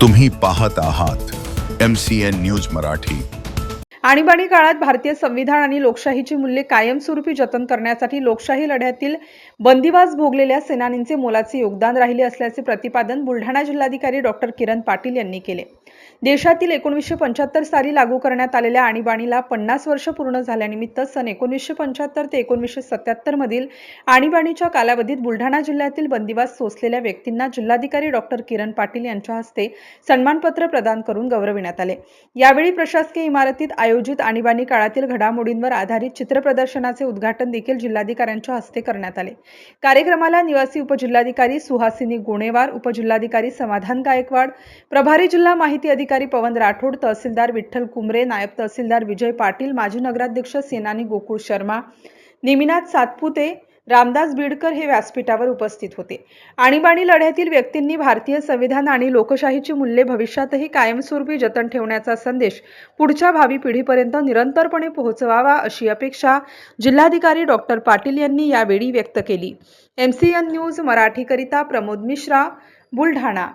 तुम्ही पाहत आहात M C N news Marathi. आणीबाणी काळात भारतीय संविधान आणि लोकशाहीची मूल्ये कायमस्वरूपी जतन करण्यासाठी लोकशाही लढ्यातील बंदिवास भोगलेल्या सेनानींचे मोलाचे योगदान राहिले असल्याचे प्रतिपादन बुलढाणा जिल्हाधिकारी डॉक्टर किरण पाटील यांनी केले. देशातील एकोणीसशे पंच्याहत्तर साली लागू करण्यात आलेल्या आणीबाणीला पन्नास वर्ष पूर्ण झाल्यानिमित्त सन एकोणीसशे पंच्याहत्तर ते एकोणीसशे सत्याहत्तरमधील आणीबाणीच्या कालावधीत बुलढाणा जिल्ह्यातील बंदिवास सोसलेल्या व्यक्तींना जिल्हाधिकारी डॉक्टर किरण पाटील यांच्या हस्ते सन्मानपत्र प्रदान करून गौरविण्यात आले. यावेळी प्रशासकीय इमारतीत आयोजित आणीबाणी काळातील घडामोडींवर आधारित चित्रप्रदर्शनाचे उद्घाटन देखील जिल्हाधिकाऱ्यांच्या हस्ते करण्यात आले. कार्यक्रमाला निवासी उपजिल्हाधिकारी सुहासिनी गोणेवार उपजिल्हाधिकारी समाधान गायकवाड प्रभारी जिल्हा माहिती अधिकारी पवन राठोड तहसीलदार विठ्ठल कुमरे नायब तहसीलदार विजय पाटील माजी नगराध्यक्ष सेनानी गोकुळ शर्मा निमिनाथ सातपुते रामदास बीडकर हे व्यासपीठावर उपस्थित होते. आणीबाणी लढ्यातील व्यक्तींनी भारतीय संविधान आणि लोकशाहीची मूल्ये भविष्यातही कायमस्वरूपी जतन ठेवण्याचा संदेश पुढच्या भावी पिढीपर्यंत निरंतरपणे पोहोचवावा अशी अपेक्षा जिल्हाधिकारी डॉक्टर पाटील यांनी यावेळी व्यक्त केली. एमसीएन न्यूज मराठीकरिता प्रमोद मिश्रा बुलढाणा.